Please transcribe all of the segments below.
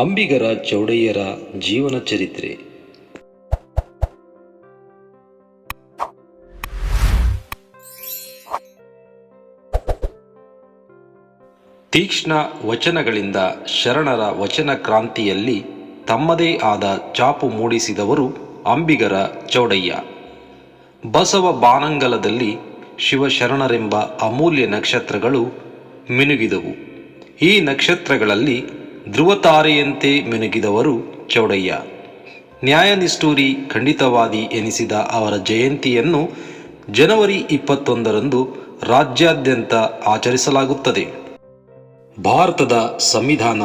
ಅಂಬಿಗರ ಚೌಡಯ್ಯರ ಜೀವನ ಚರಿತ್ರೆ. ತೀಕ್ಷ್ಣ ವಚನಗಳಿಂದ ಶರಣರ ವಚನ ಕ್ರಾಂತಿಯಲ್ಲಿ ತಮ್ಮದೇ ಆದ ಚಾಪು ಮೂಡಿಸಿದವರು ಅಂಬಿಗರ ಚೌಡಯ್ಯ. ಬಸವ ಬಾನಂಗಲದಲ್ಲಿ ಶಿವಶರಣರೆಂಬ ಅಮೂಲ್ಯ ನಕ್ಷತ್ರಗಳು ಮಿನುಗಿದವು. ಈ ನಕ್ಷತ್ರಗಳಲ್ಲಿ ಧ್ರುವತಾರೆಯಂತೆ ಮಿನುಗಿದವರು ಚೌಡಯ್ಯ. ನ್ಯಾಯನಿಷ್ಠೂರಿ ಖಂಡಿತವಾದಿ ಎನಿಸಿದ ಅವರ ಜಯಂತಿಯನ್ನು ಜನವರಿ ಇಪ್ಪತ್ತೊಂದರಂದು ರಾಜ್ಯಾದ್ಯಂತ ಆಚರಿಸಲಾಗುತ್ತದೆ. ಭಾರತದ ಸಂವಿಧಾನ,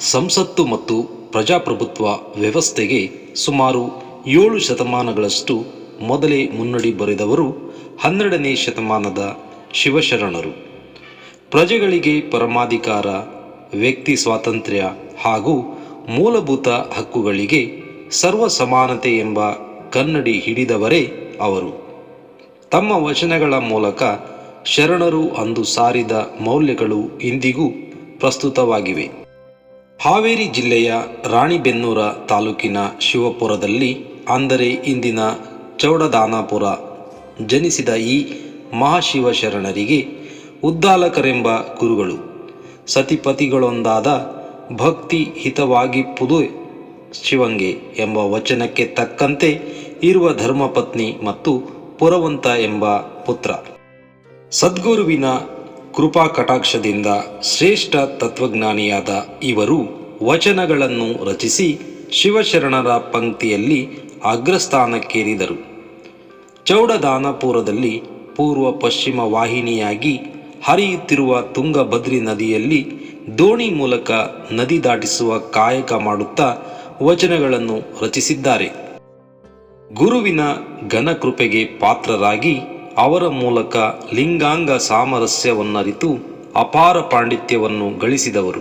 ಸಂಸತ್ತು ಮತ್ತು ಪ್ರಜಾಪ್ರಭುತ್ವ ವ್ಯವಸ್ಥೆಗೆ ಸುಮಾರು ಏಳು ಶತಮಾನಗಳಷ್ಟು ಮೊದಲೇ ಮುನ್ನಡಿ ಬರೆದವರು ಹನ್ನೆರಡನೇ ಶತಮಾನದ ಶಿವಶರಣರು. ಪ್ರಜೆಗಳಿಗೆ ಪರಮಾಧಿಕಾರ ವ್ಯಕ್ತಿ ಸ್ವಾತಂತ್ರ್ಯ ಹಾಗೂ ಮೂಲಭೂತ ಹಕ್ಕುಗಳಿಗೆ ಸರ್ವ ಸಮಾನತೆ ಎಂಬ ಕನ್ನಡಿ ಹಿಡಿದವರೇ ಅವರು. ತಮ್ಮ ವಚನಗಳ ಮೂಲಕ ಶರಣರು ಅಂದು ಸಾರಿದ ಮೌಲ್ಯಗಳು ಇಂದಿಗೂ ಪ್ರಸ್ತುತವಾಗಿವೆ. ಹಾವೇರಿ ಜಿಲ್ಲೆಯ ರಾಣಿಬೆನ್ನೂರ ತಾಲೂಕಿನ ಶಿವಪುರದಲ್ಲಿ ಅಂದರೆ ಇಂದಿನ ಚೌಡದಾನಾಪುರ ಜನಿಸಿದ ಈ ಮಹಾಶಿವಶರಣರಿಗೆ ಉದ್ದಾಲಕರೆಂಬ ಗುರುಗಳು ಸತಿಪತಿಗಳೊಂದಾದ ಭಕ್ತಿ ಹಿತವಾಗಿಪ್ಪುದು ಶಿವಂಗೆ ಎಂಬ ವಚನಕ್ಕೆ ತಕ್ಕಂತೆ ಇರುವ ಧರ್ಮಪತ್ನಿ ಮತ್ತು ಪುರವಂತ ಎಂಬ ಪುತ್ರ. ಸದ್ಗುರುವಿನ ಕೃಪಾ ಕಟಾಕ್ಷದಿಂದ ಶ್ರೇಷ್ಠ ತತ್ವಜ್ಞಾನಿಯಾದ ಇವರು ವಚನಗಳನ್ನು ರಚಿಸಿ ಶಿವಶರಣರ ಪಂಕ್ತಿಯಲ್ಲಿ ಅಗ್ರಸ್ಥಾನಕ್ಕೇರಿದರು. ಚೌಡದಾನಪುರದಲ್ಲಿ ಪೂರ್ವ ಪಶ್ಚಿಮ ವಾಹಿನಿಯಾಗಿ ಹರಿಯುತ್ತಿರುವ ತುಂಗಭದ್ರಿ ನದಿಯಲ್ಲಿ ದೋಣಿ ಮೂಲಕ ನದಿ ದಾಟಿಸುವ ಕಾಯಕ ಮಾಡುತ್ತಾ ವಚನಗಳನ್ನು ರಚಿಸಿದ್ದಾರೆ. ಗುರುವಿನ ಘನಕೃಪೆಗೆ ಪಾತ್ರರಾಗಿ ಅವರ ಮೂಲಕ ಲಿಂಗಾಂಗ ಸಾಮರಸ್ಯವನ್ನರಿತು ಅಪಾರ ಪಾಂಡಿತ್ಯವನ್ನು ಗಳಿಸಿದವರು.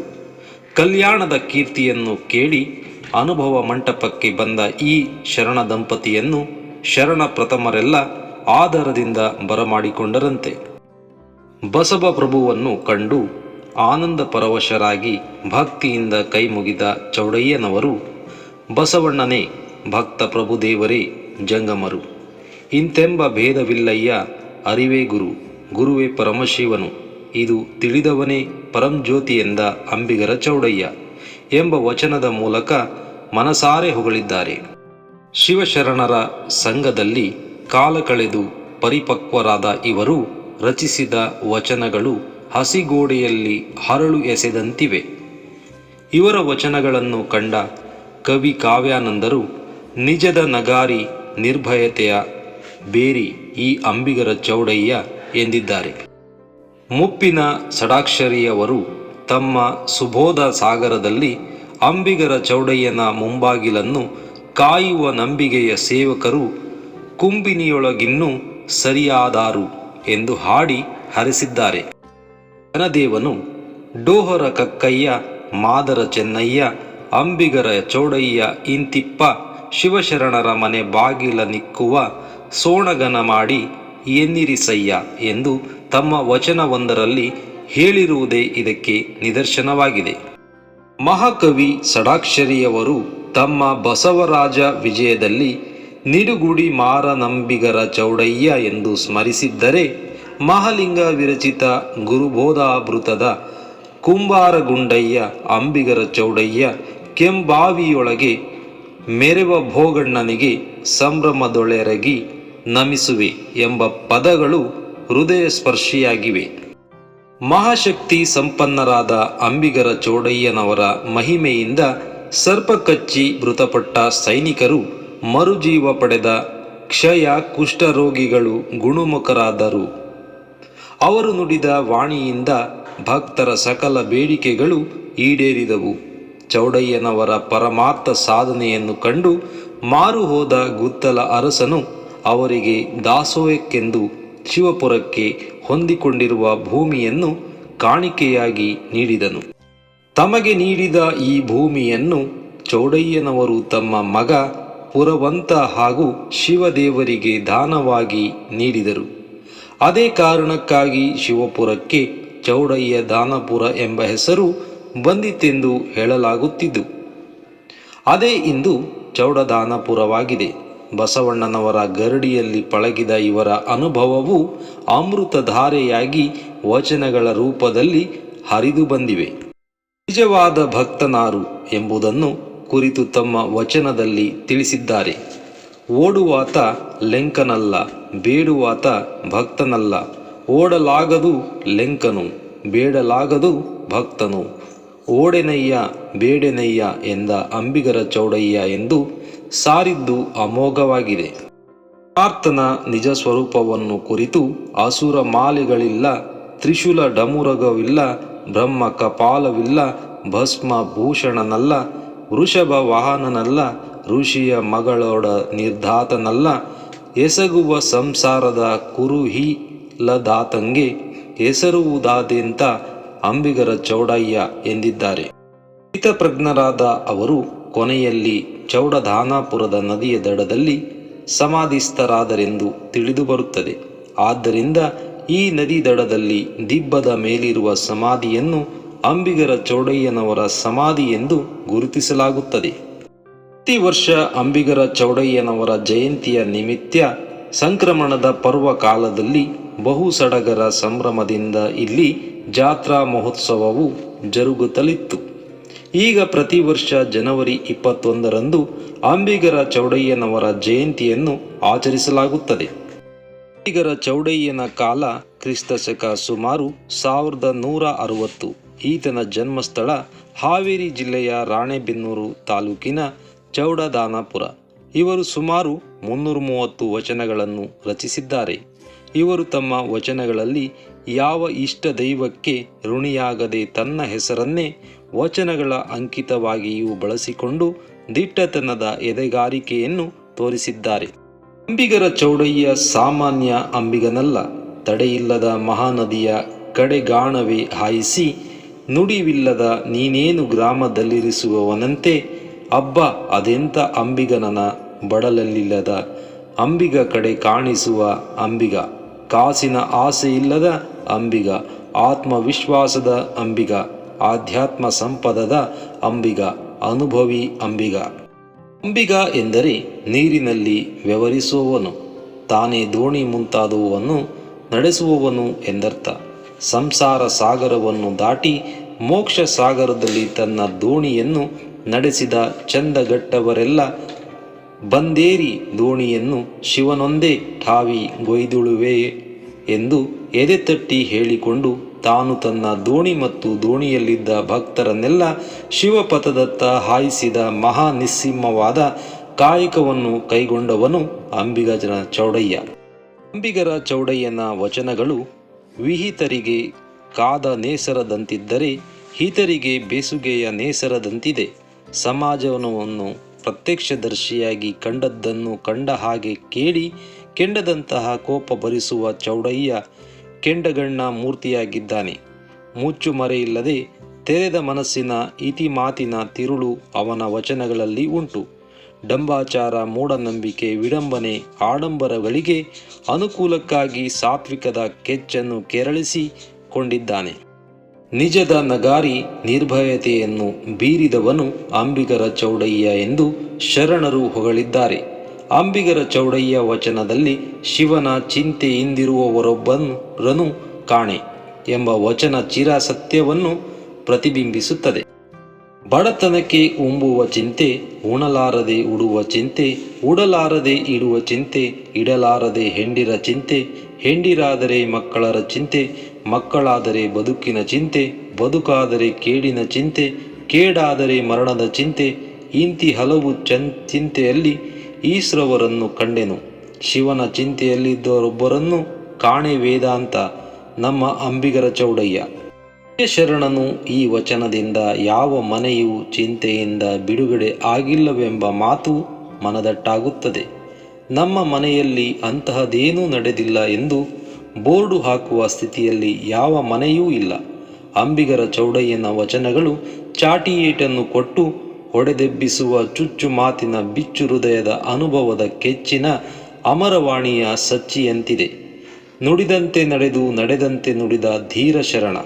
ಕಲ್ಯಾಣದ ಕೀರ್ತಿಯನ್ನು ಕೇಳಿ ಅನುಭವ ಮಂಟಪಕ್ಕೆ ಬಂದ ಈ ಶರಣ ದಂಪತಿಯನ್ನು ಶರಣ ಪ್ರಥಮರೆಲ್ಲ ಆಧಾರದಿಂದ ಬರಮಾಡಿಕೊಂಡರಂತೆ. ಬಸವ ಪ್ರಭುವನ್ನು ಕಂಡು ಆನಂದ ಪರವಶರಾಗಿ ಭಕ್ತಿಯಿಂದ ಕೈಮುಗಿದ ಚೌಡಯ್ಯನವರು, ಬಸವಣ್ಣನೇ, ಭಕ್ತ ಪ್ರಭುದೇವರೇ ಜಂಗಮರು. ಇಂತೆಂಬ ಭೇದವಿಲ್ಲಯ್ಯ, ಅರಿವೇ ಗುರು, ಗುರುವೇ ಪರಮಶಿವನು. ಇದು ತಿಳಿದವನೇ ಪರಂಜ್ಯೋತಿ ಎಂದ ಅಂಬಿಗರ ಚೌಡಯ್ಯ ಎಂಬ ವಚನದ ಮೂಲಕ ಮನಸಾರೆ ಹೊಗಳಿದ್ದಾರೆ. ಶಿವಶರಣರ ಸಂಘದಲ್ಲಿ ಕಾಲ ಕಳೆದು ಪರಿಪಕ್ವರಾದ ಇವರು ರಚಿಸಿದ ವಚನಗಳು ಹಸಿಗೋಡೆಯಲ್ಲಿ ಹರಳು ಎಸೆದಂತಿವೆ. ಇವರ ವಚನಗಳನ್ನು ಕಂಡ ಕವಿ ಕಾವ್ಯಾನಂದರು, ನಿಜದ ನಗಾರಿ ನಿರ್ಭಯತೆಯ ಬೇರಿ ಈ ಅಂಬಿಗರ ಚೌಡಯ್ಯ ಎಂದಿದ್ದಾರೆ. ಮುಪ್ಪಿನ ಸಡಾಕ್ಷರಿಯವರು ತಮ್ಮ ಸುಬೋಧ ಸಾಗರದಲ್ಲಿ ಅಂಬಿಗರ ಚೌಡಯ್ಯನ ಮುಂಬಾಗಿಲನ್ನು ಕಾಯುವ ನಂಬಿಗೆಯ ಸೇವಕರು, ಕುಂಬಿನಿಯೊಳಗಿನ್ನೂ ಸರಿಯಾದಾರು ಎಂದು ಹಾಡಿ ಹರಿಸಿದ್ದಾರೆ. ಜನದೇವನು ಡೋಹರ ಕಕ್ಕಯ್ಯ, ಮಾದರ ಚೆನ್ನಯ್ಯ, ಅಂಬಿಗರ ಚೌಡಯ್ಯ, ಇಂತಿಪ್ಪ, ಶಿವಶರಣರ ಮನೆ ಬಾಗಿಲ ನಿಕ್ಕುವ ಸೋಣಗನ ಮಾಡಿ ಎನ್ನಿರಿಸಯ್ಯ ಎಂದು ತಮ್ಮ ವಚನವೊಂದರಲ್ಲಿ ಹೇಳಿರುವುದೇ ಇದಕ್ಕೆ ನಿದರ್ಶನವಾಗಿದೆ. ಮಹಾಕವಿ ಷಡಾಕ್ಷರಿಯವರು ತಮ್ಮ ಬಸವರಾಜ ವಿಜಯದಲ್ಲಿ ನಿಡುಗುಡಿ ಮಾರ ನಂಬಿಗರ ಚೌಡಯ್ಯ ಎಂದು ಸ್ಮರಿಸಿದ್ದರೆ ಮಹಾಲಿಂಗ ವಿರಚಿತ ಗುರುಬೋಧಾಭೃತದ ಕುಂಬಾರಗುಂಡಯ್ಯ ಅಂಬಿಗರ ಚೌಡಯ್ಯ ಕೆಂಬಾವಿಯೊಳಗೆ ಮೆರೆವ ಭೋಗಣ್ಣನಿಗೆ ಸಂಭ್ರಮದೊಳೆರಗಿ ನಮಿಸುವೆ ಎಂಬ ಪದಗಳು ಹೃದಯ ಸ್ಪರ್ಶಿಯಾಗಿವೆ ಮಹಾಶಕ್ತಿ ಸಂಪನ್ನರಾದ ಅಂಬಿಗರ ಚೌಡಯ್ಯನವರ ಮಹಿಮೆಯಿಂದ ಸರ್ಪಕಚ್ಚಿ ಮೃತಪಟ್ಟ ಸೈನಿಕರು ಮರುಜೀವ ಪಡೆದ ಕ್ಷಯ ಕುಷ್ಠರೋಗಿಗಳು ಗುಣಮುಖರಾದರು. ಅವರು ನುಡಿದ ವಾಣಿಯಿಂದ ಭಕ್ತರ ಸಕಲ ಬೇಡಿಕೆಗಳು ಈಡೇರಿದವು. ಚೌಡಯ್ಯನವರ ಪರಮಾರ್ಥ ಸಾಧನೆಯನ್ನು ಕಂಡು ಮಾರು ಹೋದ ಗುತ್ತಲ ಅರಸನು ಅವರಿಗೆ ದಾಸೋಹಕ್ಕೆಂದು ಶಿವಪುರಕ್ಕೆ ಹೊಂದಿಕೊಂಡಿರುವ ಭೂಮಿಯನ್ನು ಕಾಣಿಕೆಯಾಗಿ ನೀಡಿದನು. ತಮಗೆ ನೀಡಿದ ಈ ಭೂಮಿಯನ್ನು ಚೌಡಯ್ಯನವರು ತಮ್ಮ ಮಗ ಪುರವಂತ ಹಾಗೂ ಶಿವದೇವರಿಗೆ ದಾನವಾಗಿ ನೀಡಿದರು. ಅದೇ ಕಾರಣಕ್ಕಾಗಿ ಶಿವಪುರಕ್ಕೆ ಚೌಡಯ್ಯ ದಾನಪುರ ಎಂಬ ಹೆಸರು ಬಂದಿತೆಂದು ಹೇಳಲಾಗುತ್ತಿದ್ದು, ಅದೇ ಇಂದು ಚೌಡದಾನಪುರವಾಗಿದೆ ಬಸವಣ್ಣನವರ ಗರಡಿಯಲ್ಲಿ ಪಳಗಿದ ಇವರ ಅನುಭವವು ಅಮೃತಧಾರೆಯಾಗಿ ವಚನಗಳ ರೂಪದಲ್ಲಿ ಹರಿದು ಬಂದಿವೆ. ನಿಜವಾದ ಭಕ್ತನಾರು ಎಂಬುದನ್ನು ಕುರಿತು ತಮ್ಮ ವಚನದಲ್ಲಿ ತಿಳಿಸಿದ್ದಾರೆ. ಓಡುವಾತ ಲೆಂಕನಲ್ಲ, ಬೇಡುವಾತ ಭಕ್ತನಲ್ಲ. ಓಡಲಾಗದು ಲೆಂಕನು, ಬೇಡಲಾಗದು ಭಕ್ತನು. ಓಡೆನಯ್ಯ, ಬೇಡೆನಯ್ಯ ಎಂದ ಅಂಬಿಗರ ಚೌಡಯ್ಯ ಎಂದು ಸಾರಿದ್ದು ಅಮೋಘವಾಗಿದೆ. ಪ್ರಾರ್ಥನ ನಿಜ ಸ್ವರೂಪವನ್ನು ಕುರಿತು ಅಸುರ ಮಾಲೆಗಳಿಲ್ಲ, ತ್ರಿಶೂಲ ಡಮುರಗವಿಲ್ಲ, ಬ್ರಹ್ಮ ಕಪಾಲವಿಲ್ಲ, ಭಸ್ಮ ಭೂಷಣನಲ್ಲ ವೃಷಭ ವಾಹನನಲ್ಲ, ಋಷಿಯ ಮಗಳೊಡ ನಿರ್ಧಾತನಲ್ಲ, ಎಸಗುವ ಸಂಸಾರದ ಕುರುಹಿ ಲದಾತಂಗೆ ಹೆಸರುವುದಾದೆಂತ ಅಂಬಿಗರ ಚೌಡಯ್ಯ ಎಂದಿದ್ದಾರೆ. ಹಿತಪ್ರಜ್ಞರಾದ ಅವರು ಕೊನೆಯಲ್ಲಿ ಚೌಡಧಾನಾಪುರದ ನದಿಯ ದಡದಲ್ಲಿ ಸಮಾಧಿಸ್ಥರಾದರೆಂದು ತಿಳಿದು ಬರುತ್ತದೆ. ಆದ್ದರಿಂದ ಈ ನದಿ ದಡದಲ್ಲಿ ದಿಬ್ಬದ ಮೇಲಿರುವ ಸಮಾಧಿಯನ್ನು ಅಂಬಿಗರ ಚೌಡಯ್ಯನವರ ಸಮಾಧಿ ಎಂದು ಗುರುತಿಸಲಾಗುತ್ತದೆ. ಪ್ರತಿ ವರ್ಷ ಅಂಬಿಗರ ಚೌಡಯ್ಯನವರ ಜಯಂತಿಯ ನಿಮಿತ್ತ ಸಂಕ್ರಮಣದ ಪರ್ವ ಕಾಲದಲ್ಲಿ ಬಹು ಸಡಗರ ಸಂಭ್ರಮದಿಂದ ಇಲ್ಲಿ ಜಾತ್ರಾ ಮಹೋತ್ಸವವು ಜರುಗುತ್ತಲಿತ್ತು. ಈಗ ಪ್ರತಿ ವರ್ಷ ಜನವರಿ ಇಪ್ಪತ್ತೊಂದರಂದು ಅಂಬಿಗರ ಚೌಡಯ್ಯನವರ ಜಯಂತಿಯನ್ನು ಆಚರಿಸಲಾಗುತ್ತದೆ. ಅಂಬಿಗರ ಚೌಡಯ್ಯನ ಕಾಲ ಕ್ರಿಸ್ತಶಕ ಸುಮಾರು ಸಾವಿರದ ನೂರ ಅರವತ್ತು. ಈತನ ಜನ್ಮಸ್ಥಳ ಹಾವೇರಿ ಜಿಲ್ಲೆಯ ರಾಣೆಬೆನ್ನೂರು ತಾಲೂಕಿನ ಚೌಡದಾನಾಪುರ. ಇವರು ಸುಮಾರು ಮುನ್ನೂರ ಮೂವತ್ತು ವಚನಗಳನ್ನು ರಚಿಸಿದ್ದಾರೆ. ಇವರು ತಮ್ಮ ವಚನಗಳಲ್ಲಿ ಯಾವ ಇಷ್ಟ ದೈವಕ್ಕೆ ಋಣಿಯಾಗದೆ ತನ್ನ ಹೆಸರನ್ನೇ ವಚನಗಳ ಅಂಕಿತವಾಗಿಯೂ ಬಳಸಿಕೊಂಡು ದಿಟ್ಟತನದ ಎದೆಗಾರಿಕೆಯನ್ನು ತೋರಿಸಿದ್ದಾರೆ. ಅಂಬಿಗರ ಚೌಡಯ್ಯ ಸಾಮಾನ್ಯ ಅಂಬಿಗನಲ್ಲ, ತಡೆಯಿಲ್ಲದ ಮಹಾನದಿಯ ಕಡೆಗಾಣವೇ ಹಾಯಿಸಿ ನುಡಿವಿಲ್ಲದ ನೀನೇನು ಗ್ರಾಮದಲ್ಲಿರಿಸುವವನಂತೆ? ಅಬ್ಬ ಅದೆಂಥ ಅಂಬಿಗನನ ಬಡಲಲ್ಲಿಲ್ಲದ? ಅಂಬಿಗ ಕಡೆ ಕಾಣಿಸುವ ಅಂಬಿಗ, ಕಾಸಿನ ಆಸೆ ಇಲ್ಲದ ಅಂಬಿಗ, ಆತ್ಮವಿಶ್ವಾಸದ ಅಂಬಿಗ, ಆಧ್ಯಾತ್ಮ ಸಂಪದದ ಅಂಬಿಗ, ಅನುಭವಿ ಅಂಬಿಗ. ಅಂಬಿಗ ಎಂದರೆ ನೀರಿನಲ್ಲಿ ವ್ಯವಹರಿಸುವವನು, ತಾನೇ ದೋಣಿ ಮುಂತಾದವನ್ನು ನಡೆಸುವವನು ಎಂದರ್ಥ. ಸಂಸಾರ ಸಾಗರವನ್ನು ದಾಟಿ ಮೋಕ್ಷ ಸಾಗರದಲ್ಲಿ ತನ್ನ ದೋಣಿಯನ್ನು ನಡೆಸಿದ ಚಂದಗಟ್ಟವರೆಲ್ಲ ಬಂದೇರಿ ದೋಣಿಯನ್ನು ಶಿವನೊಂದೇ ಠಾವಿ ಗೊಯ್ದುಳುವೆ ಎಂದು ಎದೆತಟ್ಟಿ ಹೇಳಿಕೊಂಡು ತಾನು ತನ್ನ ದೋಣಿ ಮತ್ತು ದೋಣಿಯಲ್ಲಿದ್ದ ಭಕ್ತರನ್ನೆಲ್ಲ ಶಿವಪಥದತ್ತ ಹಾಯಿಸಿದ ಮಹಾ ನಿಸ್ಸಿಂಹವಾದ ಕಾಯಕವನ್ನು ಕೈಗೊಂಡವನು ಅಂಬಿಗಜನ ಚೌಡಯ್ಯ. ಅಂಬಿಗರ ಚೌಡಯ್ಯನ ವಚನಗಳು ವಿಹಿತರಿಗೆ ಕಾದ ನೇಸರದಂತಿದ್ದರೆ ಹಿತರಿಗೆ ಬೇಸುಗೆಯ ನೇಸರದಂತಿದೆ. ಸಮಾಜವನ್ನು ಪ್ರತ್ಯಕ್ಷದರ್ಶಿಯಾಗಿ ಕಂಡದ್ದನ್ನು ಕಂಡ ಹಾಗೆ ಕೇಳಿ ಕೆಂಡದಂತಹ ಕೋಪ ಭರಿಸುವ ಚೌಡಯ್ಯ ಕೆಂಡಗಣ್ಣ ಮೂರ್ತಿಯಾಗಿದ್ದಾನೆ. ಮುಚ್ಚು ಮರೆಯಿಲ್ಲದೆ ತೆರೆದ ಮನಸ್ಸಿನ ಇತಿಮಾತಿನ ತಿರುಳು ಅವನ ವಚನಗಳಲ್ಲಿ ಉಂಟು. ಡಂಬಾಚಾರ, ಮೂಢನಂಬಿಕೆ, ವಿಡಂಬನೆ, ಆಡಂಬರಗಳಿಗೆ ಅನುಕೂಲಕ್ಕಾಗಿ ಸಾತ್ವಿಕದ ಕೆಚ್ಚನ್ನು ಕೆರಳಿಸಿಕೊಂಡಿದ್ದಾನೆ. ನಿಜದ ನಗಾರಿ ನಿರ್ಭಯತೆಯನ್ನು ಬೀರಿದವನು ಅಂಬಿಗರ ಚೌಡಯ್ಯ ಎಂದು ಶರಣರು ಹೊಗಳಿದ್ದಾರೆ. ಅಂಬಿಗರ ಚೌಡಯ್ಯ ವಚನದಲ್ಲಿ ಶಿವನ ಚಿಂತೆಯಿಂದಿರುವವರೊಬ್ಬರನು ಕಾಣೆ ಎಂಬ ವಚನ ಚಿರಸತ್ಯವನ್ನು ಪ್ರತಿಬಿಂಬಿಸುತ್ತದೆ. ಬಡತನಕ್ಕೆ ಉಂಬುವ ಚಿಂತೆ, ಉಣಲಾರದೆ ಉಡುವ ಚಿಂತೆ, ಉಡಲಾರದೆ ಇಡುವ ಚಿಂತೆ, ಇಡಲಾರದೆ ಹೆಂಡಿರ ಚಿಂತೆ, ಹೆಂಡಿರಾದರೆ ಮಕ್ಕಳರ ಚಿಂತೆ, ಮಕ್ಕಳಾದರೆ ಬದುಕಿನ ಚಿಂತೆ, ಬದುಕಾದರೆ ಕೇಡಿನ ಚಿಂತೆ, ಕೇಡಾದರೆ ಮರಣದ ಚಿಂತೆ, ಇಂತಿ ಹಲವು ಚನ್ ಚಿಂತೆಯಲ್ಲಿ ಈಶ್ರವರನ್ನು ಕಂಡೆನು. ಶಿವನ ಚಿಂತೆಯಲ್ಲಿದ್ದವರೊಬ್ಬರನ್ನು ಕಾಣೆ ವೇದಾಂತ, ನಮ್ಮ ಅಂಬಿಗರ ಚೌಡಯ್ಯ. ಶರಣನು ಈ ವಚನದಿಂದ ಯಾವ ಮನೆಯು ಚಿಂತೆಯಿಂದ ಬಿಡುಗಡೆ ಆಗಿಲ್ಲವೆಂಬ ಮಾತು ಮನದಟ್ಟಾಗುತ್ತದೆ. ನಮ್ಮ ಮನೆಯಲ್ಲಿ ಅಂತಹದೇನೂ ನಡೆದಿಲ್ಲ ಎಂದು ಬೋರ್ಡು ಹಾಕುವ ಸ್ಥಿತಿಯಲ್ಲಿ ಯಾವ ಮನೆಯೂ ಇಲ್ಲ. ಅಂಬಿಗರ ಚೌಡಯ್ಯನ ವಚನಗಳು ಚಾಟಿಯೇಟನ್ನು ಕೊಟ್ಟು ಹೊಡೆದೆಬ್ಬಿಸುವ ಚುಚ್ಚು ಮಾತಿನ ಬಿಚ್ಚು ಹೃದಯದ ಅನುಭವದ ಕೆಚ್ಚಿನ ಅಮರವಾಣಿಯ ಸಚ್ಚಿಯಂತಿದೆ. ನುಡಿದಂತೆ ನಡೆದು ನಡೆದಂತೆ ನುಡಿದ ಧೀರ ಶರಣ.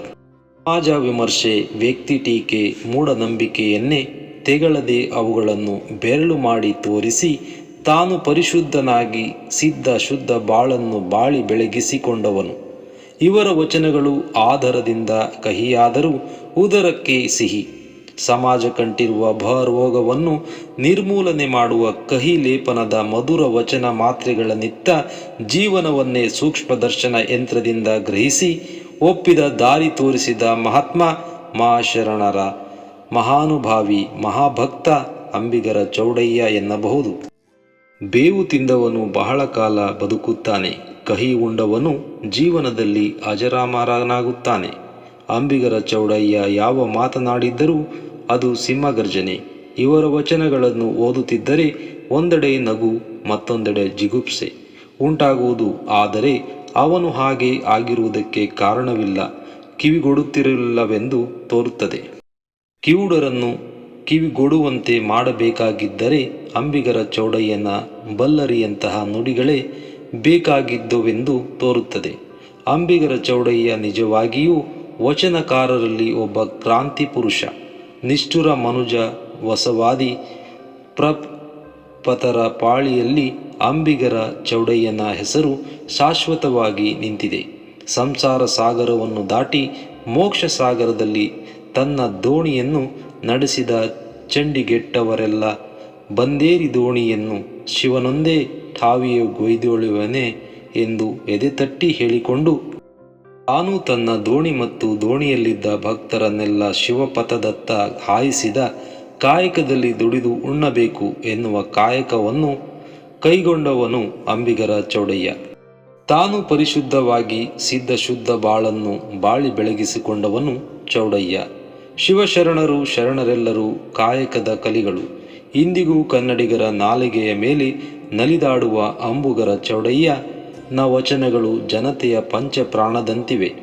ಸಮಾಜ ವಿಮರ್ಶೆ, ವ್ಯಕ್ತಿ ಟೀಕೆ, ಮೂಢನಂಬಿಕೆಯನ್ನೇ ತೆಗಳದೆ ಅವುಗಳನ್ನು ಬೆರಳು ಮಾಡಿ ತೋರಿಸಿ ತಾನು ಪರಿಶುದ್ಧನಾಗಿ ಸಿದ್ಧ ಶುದ್ಧ ಬಾಳನ್ನು ಬಾಳಿ ಬೆಳಗಿಸಿಕೊಂಡವನು. ಇವರ ವಚನಗಳು ಆಧಾರದಿಂದ ಕಹಿಯಾದರೂ ಉದರಕ್ಕೆ ಸಿಹಿ. ಸಮಾಜ ಕಂಟಿರುವ ಭರೋಗವನ್ನು ನಿರ್ಮೂಲನೆ ಮಾಡುವ ಕಹಿ ಲೇಪನದ ಮಧುರ ವಚನ ಮಾತ್ರೆಗಳನ್ನಿತ್ತ ಜೀವನವನ್ನೇ ಸೂಕ್ಷ್ಮದರ್ಶನ ಯಂತ್ರದಿಂದ ಗ್ರಹಿಸಿ ಒಪ್ಪಿದ ದಾರಿ ತೋರಿಸಿದ ಮಹಾತ್ಮ ಮಹಾಶರಣರ ಮಹಾನುಭಾವಿ ಮಹಾಭಕ್ತ ಅಂಬಿಗರ ಚೌಡಯ್ಯ ಎನ್ನಬಹುದು. ಬೇವು ತಿಂದವನು ಬಹಳ ಕಾಲ ಬದುಕುತ್ತಾನೆ. ಕಹಿ ಉಂಡವನು ಜೀವನದಲ್ಲಿ ಅಜರಾಮರನಾಗುತ್ತಾನೆ ಅಂಬಿಗರ ಚೌಡಯ್ಯ ಯಾವ ಮಾತನಾಡಿದ್ದರೂ ಅದು ಸಿಂಹಗರ್ಜನೆ. ಇವರ ವಚನಗಳನ್ನು ಓದುತ್ತಿದ್ದರೆ ಒಂದೆಡೆ ನಗು, ಮತ್ತೊಂದೆಡೆ ಜಿಗುಪ್ಸೆ. ಉಂಟಾಗುವುದು ಆದರೆ ಅವನು ಹಾಗೆ ಆಗಿರುವುದಕ್ಕೆ ಕಾರಣವಿಲ್ಲ. ಕಿವಿಗೊಡುತ್ತಿರಲಿಲ್ಲವೆಂದು ತೋರುತ್ತದೆ. ಕಿವುಡರನ್ನು ಕಿವಿಗೊಡುವಂತೆ ಮಾಡಬೇಕಾಗಿದ್ದರೆ ಅಂಬಿಗರ ಚೌಡಯ್ಯನ ಬಲ್ಲರಿಯಂತಹ ನುಡಿಗಳೇ ಬೇಕಾಗಿದ್ದುವೆಂದು ತೋರುತ್ತದೆ. ಅಂಬಿಗರ ಚೌಡಯ್ಯ ನಿಜವಾಗಿಯೂ ವಚನಕಾರರಲ್ಲಿ ಒಬ್ಬ ಕ್ರಾಂತಿ ಪುರುಷ, ನಿಷ್ಠುರ ಮನುಜ ವಸವಾದಿ ಪ್ರಪತರ ಪಾಳಿಯಲ್ಲಿ ಅಂಬಿಗರ ಚೌಡಯ್ಯನ ಹೆಸರು ಶಾಶ್ವತವಾಗಿ ನಿಂತಿದೆ. ಸಂಸಾರ ಸಾಗರವನ್ನು ದಾಟಿ ಮೋಕ್ಷ ಸಾಗರದಲ್ಲಿ ತನ್ನ ದೋಣಿಯನ್ನು ನಡೆಸಿದ ಚಂಡಿಗೆಟ್ಟವರೆಲ್ಲ ಬಂದೇರಿ ದೋಣಿಯನ್ನು ಶಿವನೊಂದೇ ಠಾವಿಯು ಗೊಯ್ದೊಳುವನೆ ಎಂದು ಎದೆತಟ್ಟಿ ಹೇಳಿಕೊಂಡು, ತಾನು ತನ್ನ ದೋಣಿ ಮತ್ತು ದೋಣಿಯಲ್ಲಿದ್ದ ಭಕ್ತರನ್ನೆಲ್ಲ ಶಿವಪಥದತ್ತ ಹಾಯಿಸಿದ ಕಾಯಕದಲ್ಲಿ ದುಡಿದು ಉಣ್ಣಬೇಕು ಎನ್ನುವ ಕಾಯಕವನ್ನು ಕೈಗೊಂಡವನು ಅಂಬಿಗರ ಚೌಡಯ್ಯ. ತಾನು ಪರಿಶುದ್ಧವಾಗಿ ಸಿದ್ಧ ಶುದ್ಧ ಬಾಳನ್ನು ಬಾಳಿ ಬೆಳಗಿಸಿಕೊಂಡವನು ಚೌಡಯ್ಯ. ಶಿವಶರಣರು ಶರಣರೆಲ್ಲರೂ ಕಾಯಕದ ಕಲಿಗಳು. ಇಂದಿಗೂ ಕನ್ನಡಿಗರ ನಾಲಿಗೆಯ ಮೇಲೆ ನಲಿದಾಡುವ ಅಂಬುಗರ ಚೌಡಯ್ಯ ನ ವಚನಗಳು ಜನತೆಯ ಪಂಚ ಪ್ರಾಣದಂತಿವೆ